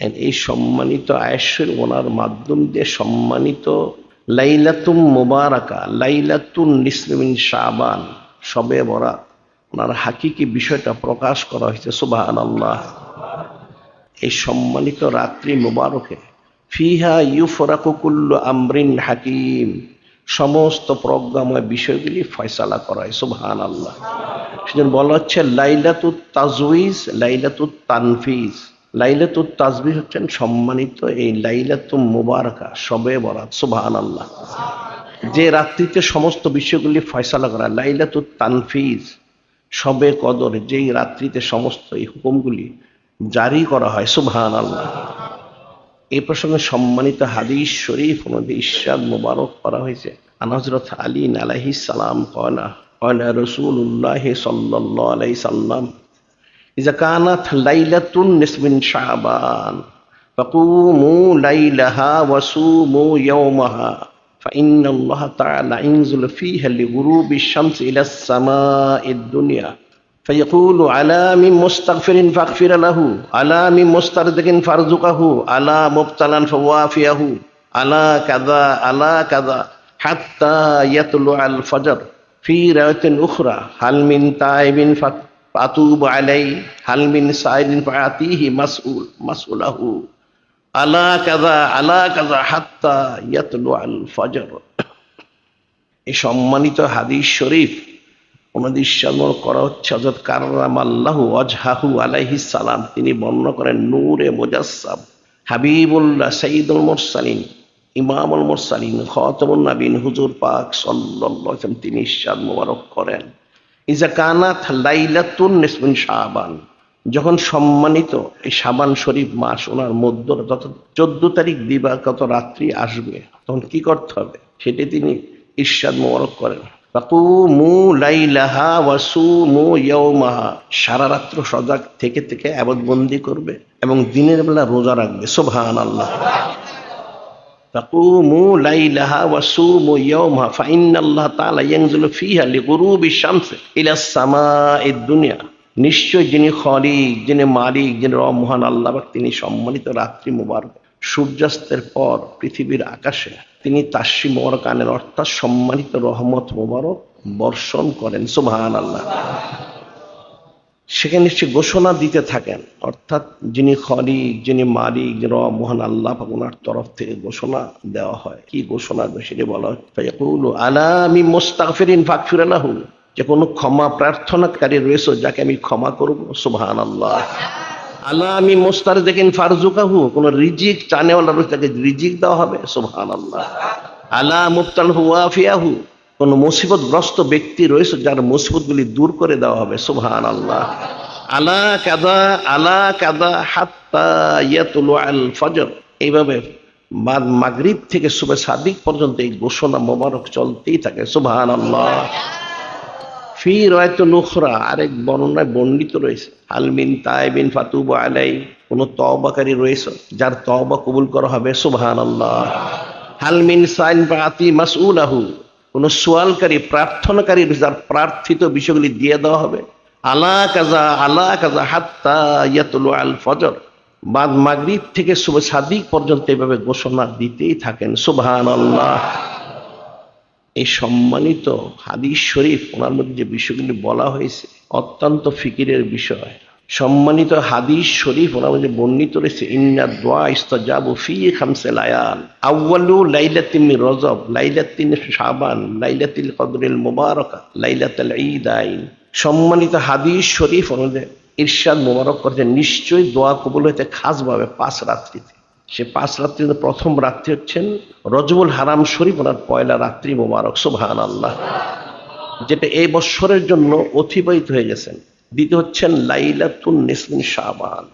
এই সম্মানিত আয়েশের ওনার মাধ্যম দিয়ে সম্মানিত লাইলাতুম মুবারাকা, লাইলাতুন নিসলিমিন শাবান, সবে বরাত। ওনার হাকিকি বিষয়টা প্রকাশ করা হয়েছে সুবাহান আল্লাহ এই সম্মানিত রাত্রি মুবারকে, ফিহা ইউফরাকু কুল্লু আমরিন হাকিম, সমস্ত প্রজ্ঞাময় বিষয়গুলি ফয়সালা করা হয় সুবহান আল্লাহ সেজন্য বলা হচ্ছে লাইলাতুত তাজউইজ, লাইলাতুত তানফিজ। লাইলাতুত তাজবিজ হচ্ছেন সম্মানিত এই লাইলাতুম মুবারকা, সবে বরাত সুবহান আল্লাহ যে রাত্রিতে সমস্ত বিষয়গুলি ফয়সালা করা, লাইলাতুত তানফিজ, সবে কদর, যেই রাত্রিতে সমস্ত এই হুকুমগুলি জারি করা হয় সুবহান আল্লাহ এই প্রসঙ্গে সম্মানিত হাদিস শরীফ অনুযায়ী ইরশাদ মুবারক করা হয়েছে। আন হযরত আলী আলাইহি সালাম কয়না কয়না রাসূলুল্লাহ সাল্লাল্লাহু আলাইহি সাল্লাম إذا كانت ليلة نصف من شعبان فقوموا ليلها وصوموا يومها فإن الله تعالى ينزل فيها لغروب الشمس إلى السماء الدنيا. فيقول على من مستغفر فاغفر له على من مسترزق فارزقه على مبتلا فوافيه على كذا على كذا حتى يطلع الفجر. في رواية أخرى هل من تائب এই সম্মানিত হাদিস শরীফ ওনাদের করা হচ্ছে হজরত কারাম আল্লাহ অজহাহু আলাইহি সালাম। তিনি বর্ণনা করেন নূরে মুজাসসাব হাবিবুল্লাহ সঈদুল মুরসালিন, ইমামুল মুরসালিন খতমুল নাবিন হুজুর পাক সাল্লাল্লাহু আলাইহি তিনি ইরশাদ মুবারক করেন। লাইলাতুন নিসমিন শাবান। যখন সম্মানিত এই শাবান শরীফ মাস ওনার মধ্য যত চোদ্দ তারিখ দিবাগত রাত্রি আসবে, তখন কি করতে হবে? সেটি তিনি ইরশাদ মোবারক করেন। সারা রাত্র সজাগ থেকে থেকে আবাদবন্দি করবে এবং দিনের বেলা রোজা রাখবে। সুবহানাল্লাহ ফাকুমু লাইলাহা ওয়াসুমু ইয়াউমাহা ফাইন্নাল্লাহ তাআলা ইয়ানজিলু ফিহা লিগুরুবি শামস ইলা সামাইদ দুনিয়া। নিশ্চয় যিনি খলিক, যিনি মালিক, যিনি রব মহান আল্লাহ তিনি সম্মানিত রাত্রি মুবারক। সূর্যাস্তের পর পৃথিবীর আকাশে তিনি তাসি মোবারক অর্থাৎ সম্মানিত রহমত মোবারক বর্ষণ করেন। সুবহান আল্লাহ সেখানে সে ঘোষণা দিতে থাকেন। অর্থাৎ যিনি খরিক যিনি মালিক, যিনি মহান আল্লাহ ওনার তরফ থেকে ঘোষণা দেওয়া হয়। কি ঘোষণা সেটি বলা হয়। আলা আমি মুস্তাগফিরিন ফাগফিরালাহু যে কোনো ক্ষমা প্রার্থনাকারী রয়েছে, যাকে আমি ক্ষমা করব সুবহান আল্লাহ আল্লাহ আমি মোস্তার দেখেন ফারজুকাহু কোন রিজিক চানেওয়ালা রয়েছে তাকে রিজিক দেওয়া হবে সুবহান আল্লাহ আলা মুফতাল হুয়াফিয়াহু। কোন মুসিবতগ্রস্ত ব্যক্তি রয়েছে যার মুসিবতগুলি দূর করে দেওয়া হবে সুবহান আল্লাহ আলা কাদা আলা কাদা হাত্তা আল এইভাবে মাগরিব থেকে সুবে সাদিক পর্যন্ত এই ঘোষণা মোবারক চলতেই থাকে সুবহান আল্লাহ ফি রয়তো নুখরা আরেক বর্ণনায় বর্ণিত রয়েছে হালমিন তাইবিন ফাতুব আলাই, কোন তওবাকারী রয়েছে যার তওবা কবুল করা হবে সুবহান আল্লাহ হালমিন সাইন পাতি মাসউলাহু কোন সোয়ালকারী, প্রার্থনাকারী যার প্রার্থিত বিষয়গুলি দিয়ে দেওয়া হবে। আলা কাজা আলা কাজা হাত্তা ইয়াতুল আল ফজর। বাদ মাগরিব থেকে শুভ সাদিক পর্যন্ত এভাবে ঘোষণা দিতেই থাকেন। সুবহান আল্লাহ এই সম্মানিত হাদিস শরীফ ওনার মধ্যে যে বিষয়গুলি বলা হয়েছে অত্যন্ত ফিকিরের বিষয়। সম্মানিত হাদিস শরীফ ওনার মধ্যে বর্ণিত রয়েছে, ইন্না দোয়া ইস্তাজাবু ফি খামসে লায়াল। আউয়ালু লাইলাতিন রজব, লাইলাতিন শাবান, লাইলাতিল কদরিল মুবারাকা, লাইলাতুল ঈদাইন। সম্মানিত হাদিস শরীফ অনুযায়ী ইরশাদ মোবারক করছে, নিশ্চয়ই দোয়া কবুল হইতে খাসভাবে পাঁচ রাত্রিতে। সে পাঁচ রাত্রির প্রথম রাত্রি হচ্ছেন রজবুল হারাম শরীফ ওনার পয়লা রাত্রি মোবারক সুবহান আল্লাহ যেটা এই বৎসরের জন্য অতিবাহিত হয়ে গেছেন। দ্বিতীয় হচ্ছেন লাইলাতুন নিসমিন শাবান।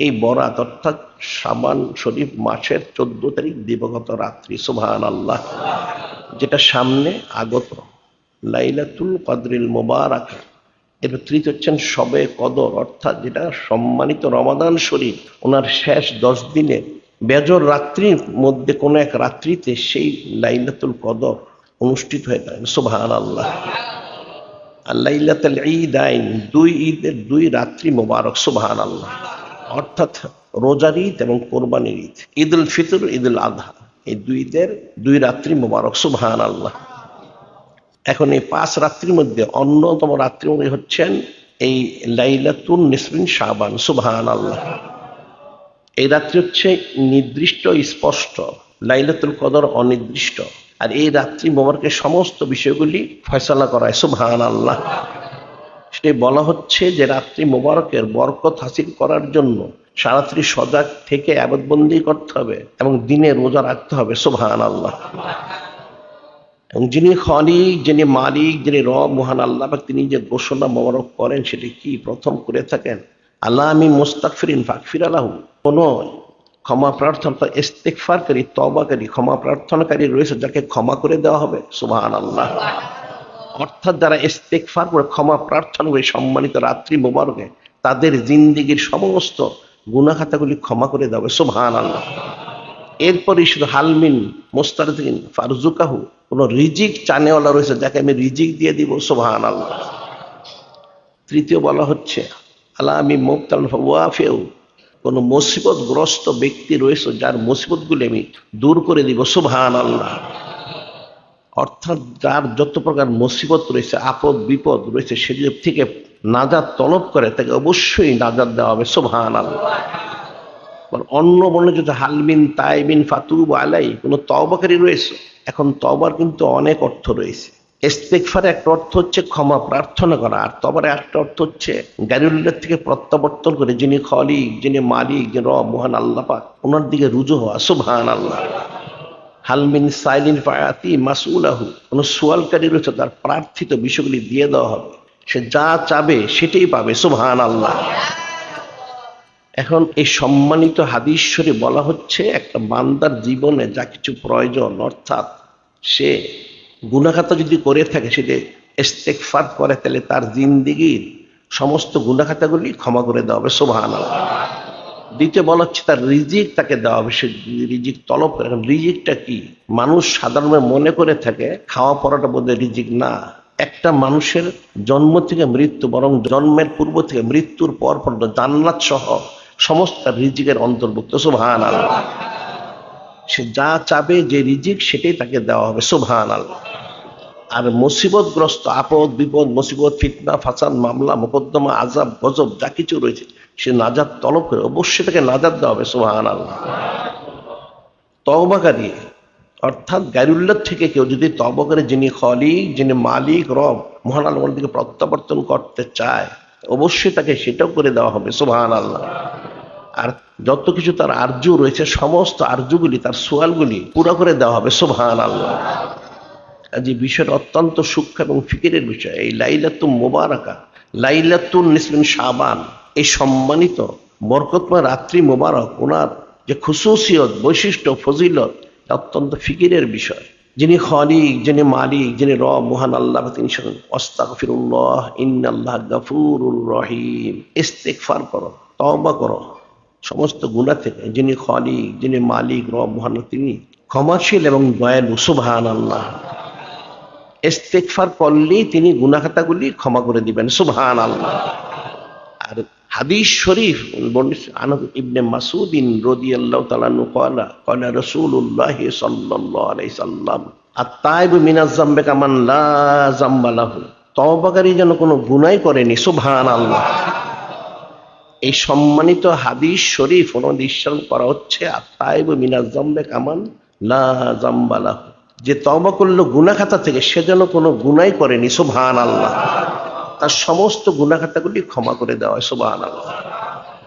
এই বরাত অর্থাৎ শাবান শরীফ মাসের চোদ্দ তারিখ দিবগত রাত্রি সুবহান আল্লাহ যেটা সামনে আগত। লাইলাতুল কদরিল মোবারক। এর তৃতীয় হচ্ছেন সবে কদর, অর্থাৎ যেটা সম্মানিত রমাদান শরীফ, ওনার শেষ দশ দিনে বেজর রাত্রির মধ্যে কোনো এক রাত্রিতে সেই লাইলাতুল কদর অনুষ্ঠিত হয়ে থাকে সুবহান আল্লাহ লাইলাতুল ঈদ আইন, দুই ঈদের দুই রাত্রি মোবারক সুবহান আল্লাহ অর্থাৎ রোজার ঈদ এবং কোরবানির ঈদ। ঈদ উল ফিতর ঈদ উল আধা। এই দুই ঈদের দুই রাত্রি মোবারক সুবহান আল্লাহ এখন এই পাঁচ রাত্রির মধ্যে অন্যতম রাত্রি উনি হচ্ছেন এই লাইলাতুন নিসবিন শাবান সুবহান আল্লাহ এই রাত্রি হচ্ছে নির্দিষ্ট, স্পষ্ট। লাইলাতুল কদর অনির্দিষ্ট। আর এই রাত্রি মোবারকের সমস্ত বিষয়গুলি ফয়সলা করায় সুবহান আল্লাহ সেটাই বলা হচ্ছে যে রাত্রি মোবারকের বরকত হাসিল করার জন্য সারাত্রি সজাগ থেকে আবদবন্দি করতে হবে এবং দিনে রোজা রাখতে হবে সুবহান আল্লাহ এবং যিনি খলিক, যিনি মালিক, যিনি রব, মহান আল্লাহ বা তিনি যে ঘোষণা মোবারক করেন, সেটি কি প্রথম করে থাকেন? আল্লাহ আমি মোস্তাকফিরিন ফাকফির আলাহু কোনো ক্ষমা প্রার্থনা ইস্তেকফারকারী তবাকারী ক্ষমা প্রার্থনাকারী রয়েছে, যাকে ক্ষমা করে দেওয়া হবে সুবহান আল্লাহ অর্থাৎ যারা ইস্তেকফার করে, ক্ষমা প্রার্থনা করে, সম্মানিত রাত্রি মোবারকে, তাদের জিন্দিগির সমস্ত গুনাখাতাগুলি ক্ষমা করে দেওয়া হবে সুবহান আল্লাহ এরপরে শুধু হালমিন মোস্তারদিন ফারজুকাহু, কোন রিজিক চানেওয়ালা রয়েছে, যাকে আমি রিজিক দিয়ে দিব সুবহান আল্লাহ তৃতীয় বলা হচ্ছে আল্লাহ আমি মোক্তাল ওয়াফেও কোন মুসিবতগ্রস্ত ব্যক্তি রয়েছে যার মুসিবতগুলি আমি দূর করে দিব সুবহান আল্লাহ অর্থাৎ যার যত প্রকার মুসিবত রয়েছে, আপদ, বিপদ রয়েছে সেগুলো থেকে নাজাদ তলব করে, তাকে অবশ্যই নাজাদ দেওয়া হবে সুবহান আল্লাহ অন্য বর্ণে যদি হালমিন তাইবিন ফাতুব আলাই কোনো তবাকারী রয়েছে, এখন তবার কিন্তু অনেক অর্থ রয়েছে। ইস্তেকফার একটা অর্থ হচ্ছে ক্ষমা, প্রার্থনা করা। আর তবার একটা অর্থ হচ্ছে থেকে প্রত্যাবর্তন করে যিনি খলিক, যিনি মালিক, যিনি মহান ওনার দিকে রুজু হওয়া। আল্লাহ হালমিন সাইলিন কোন সোয়ালকারী রয়েছে, তার প্রার্থিত বিষয়গুলি দিয়ে দেওয়া হবে। সে যা চাবে সেটাই পাবে। সুবহান আল্লাহ এখন এই সম্মানিত হাদিশ্বরে বলা হচ্ছে, একটা বান্দার জীবনে যা কিছু প্রয়োজন, অর্থাৎ সে গুণাখাতা যদি করে থাকে সেটা ইস্তেকফার করে, তাহলে তার জিন্দিগির সমস্ত গুণাখাতাগুলি ক্ষমা করে দেওয়া হবে সোভান দ্বিতীয় বলা হচ্ছে, তার রিজিক তাকে দেওয়া হবে, সে রিজিক তলব করে। রিজিকটা কি? মানুষ সাধারণভাবে মনে করে থাকে, খাওয়া পড়াটা বোধ রিজিক না। একটা মানুষের জন্ম থেকে মৃত্যু, বরং জন্মের পূর্ব থেকে মৃত্যুর পর পর্যন্ত জান্নাত সহ সমস্ত রিজিকের অন্তর্ভুক্ত সুবহান আল্লাহ সে যা চাবে, যে রিজিক, সেটাই তাকে দেওয়া হবে। সুবহান আল্লাহ আর মুসিবতগ্রস্ত, আপদ, বিপদ, মুসিবত, ফিতনা, ফাসাদ, মামলা, মোকদ্দমা আজাব গজব, যা কিছু রয়েছে, সে নাজাদ তলব করে অবশ্যই তাকে নাজাদ দেওয়া হবে সুবহান আল্লাহ তওবাকারী অর্থাৎ গাইরুল্লাহ থেকে কেউ যদি তবা করে, যিনি খলিক, যিনি মালিক, রব, মহান আল্লাহর দিকে প্রত্যাবর্তন করতে চায়, অবশ্যই তাকে সেটাও করে দেওয়া হবে সুবহান আল্লাহ আর যত কিছু তার আর্য রয়েছে, সমস্ত আর্যগুলি তার সোয়ালগুলি পুরো করে দেওয়া হবে সুবহান আল্লাহ যে বিষয়টা অত্যন্ত সূক্ষ্ম এবং ফিকিরের বিষয়, এই লাইলাতুম মোবারকা, লাইলাতুন নিসমিন শাবান, এই সম্মানিত বরকতময় রাত্রি মোবারক, ওনার যে খুশুসিয়ত বৈশিষ্ট্য, ফজিলত অত্যন্ত ফিকিরের বিষয়। যিনি খলিক, যিনি মালিক, যিনি র মহান আল্লাহ, তিনি অস্তাগফিরুল্লাহ ইন্নাল্লাহ গাফুরুর রহিম। ইস্তেগফার করো, তওবা করো। সমস্ত গুণা থেকে, যিনি খলিক, যিনি মালিক, রব মহান, তিনি ক্ষমাশীল এবং দয়ালু সুবহান আল্লাহ ইস্তেগফার করলেই তিনি গুনাখাতাগুলি ক্ষমা করে দিবেন সুবহান আল্লাহ আর হাদিস শরীফ ইবনে মাসুদিন রাদিয়াল্লাহু তাআলা নু ক্বালা ক্বালা রাসূলুল্লাহ সাল্লাল্লাহু আলাইহি সাল্লাম, আত-তাইবু মিনাজ যামবি কামান লা যামবা লাহু। তওবাকারী যেন কোনো গুনাহ করেনি, সুবহানাল্লাহ। এই সম্মানিত হাদিস শরীফ অনুদিশন করা হচ্ছে কামান যে তওবা করল গুনাহ থেকে, সে যেন কোনো গুনাহ করেনি, সুবহানাল্লাহ। তার সমস্ত গুণাখাতাগুলি ক্ষমা করে দেওয়া হয় আল্লাহ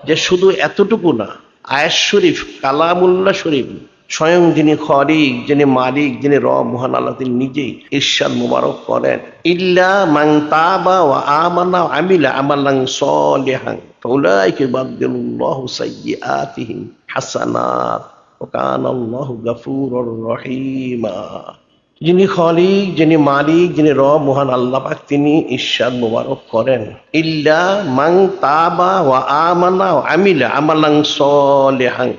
যে শুধু এতটুকু না, আয়াস শরীফ, কালামুল্লাহ শরীফ, স্বয়ং যিনি খরিক যিনি মালিক, যিনি র মহান আল্লাহ, তিনি নিজেই ঈশ্বর মুবারক করেন। ইল্লা মাং তাবা ওয়া আমানা আমিলা আমালাং সলিহান। ফাউলাইকা ইবাদদিলুল্লাহু সাইয়্যাতিহিম হাসানাত ওয়া কানা আল্লাহু গাফুরুর রহিমা যিনি খলিক, যিনি মালিক, যিনি রব, মহান আল্লাহ তিনি ঈর্ষাদ মুবারক করেন। ইল্লা মাং তাবা ওয়া আমানা আমিলা আমালাং সলিহান।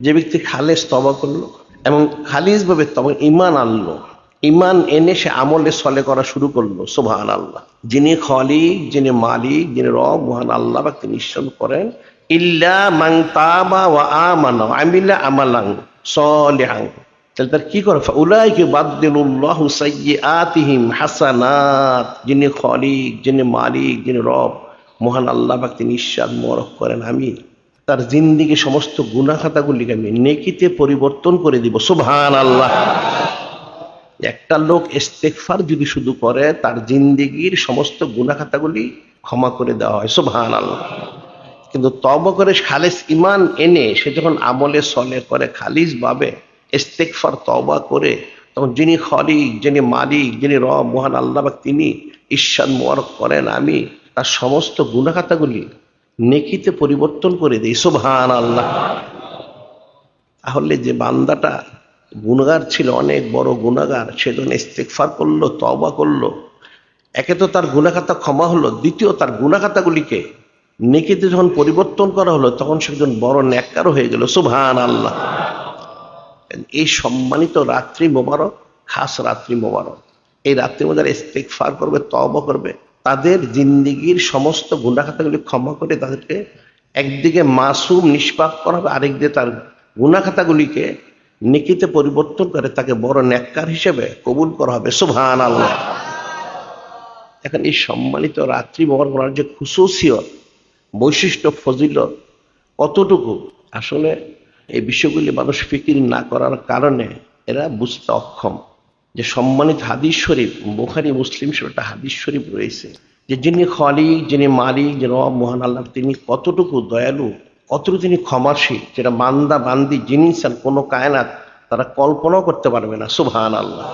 যে ব্যক্তি খালেস তবা করল এবং খালিজ ভাবে তবে ইমান আনলো। ইমান এনে সে আমলে সলে করা শুরু করল সুবহান আল্লাহ যিনি খলিক, যিনি মালিক, যিনি রব, মহান আল্লাহ পাক তিনি ঈশ্বর করেন, ইল্লা মাং তাবা ওয়া আমানা ওয়া আমিলা সলিহান। তাহলে তার কি করে? উলাইকে বাদদিলুল্লাহু সাইয়্যাতিহিম হাসানাত। যিনি খলিক, যিনি মালিক, যিনি রব, মহান আল্লাহ পাক তিনি ঈশ্বর মরক করেন আমি তার জিন্দিগি সমস্ত গুনাহ খাতাগুলিকে আমি নেকিতে পরিবর্তন করে দিব সুবহান আল্লাহ একটা লোক ইস্তেগফার যদি শুধু করে, তার জিন্দিগির সমস্ত গুনাহ খাতাগুলি ক্ষমা করে দেওয়া হয় সুবহান আল্লাহ কিন্তু তব করে খালিস ইমান এনে সে যখন আমলে সলে করে খালিস ভাবে ইস্তেকফার তবা করে, তখন যিনি খলিক, যিনি মালিক, যিনি র মহান আল্লাহ পাক, তিনি ঈশ্বর মোয়ারক করেন, আমি তার সমস্ত গুণাখাতাগুলি নেকিতে পরিবর্তন করে দিই সুবহান আল্লাহ তাহলে যে বান্দাটা গুণগার ছিল, অনেক বড় গুণাগার। সে যখন ইস্তেকফার করল তবা করল, একে তো তার গুণাখাতা ক্ষমা হলো। দ্বিতীয়, তার গুণাখাতাগুলিকে নেকিতে যখন পরিবর্তন করা হলো, তখন সে একজন বড় ন্যাক্কারও হয়ে গেল। সুভান আল্লাহ এই সম্মানিত রাত্রি মোবারক, খাস রাত্রি মোবারক। এই রাত্রির মধ্যে ইস্তেকফার করবে তবা করবে, তাদের জিন্দিগির সমস্ত গুণাখাতাগুলি ক্ষমা করে তাদেরকে একদিকে মাসুম, নিষ্পাপ করা হবে, আরেকদিকে তার গুণাখাতাগুলিকে নেকিতে পরিবর্তন করে তাকে বড় ন্যাক্কার হিসেবে কবুল করা হবে। সুবহান আল্লাহ এখন এই সম্মানিত রাত্রি মোবারক করার যে খুশুসিয়ত বৈশিষ্ট্য, ফজিলত, কতটুকু, আসলে এই বিষয়গুলি মানুষ ফিকির না করার কারণে এরা বুঝতে অক্ষম। যে সম্মানিত হাদিস শরীফ, বোখারি, মুসলিম একটা হাদিস শরীফ রয়েছে। যে যিনি খলিক, যিনি মালিক যে রব, মহান আল্লাহ, তিনি কতটুকু দয়ালু কতটুকু তিনি ক্ষমাসী যেটা মান্দা বান্দি, জিনিস আর কোনো কায়নাত তারা কল্পনাও করতে পারবে না সুবহান আল্লাহ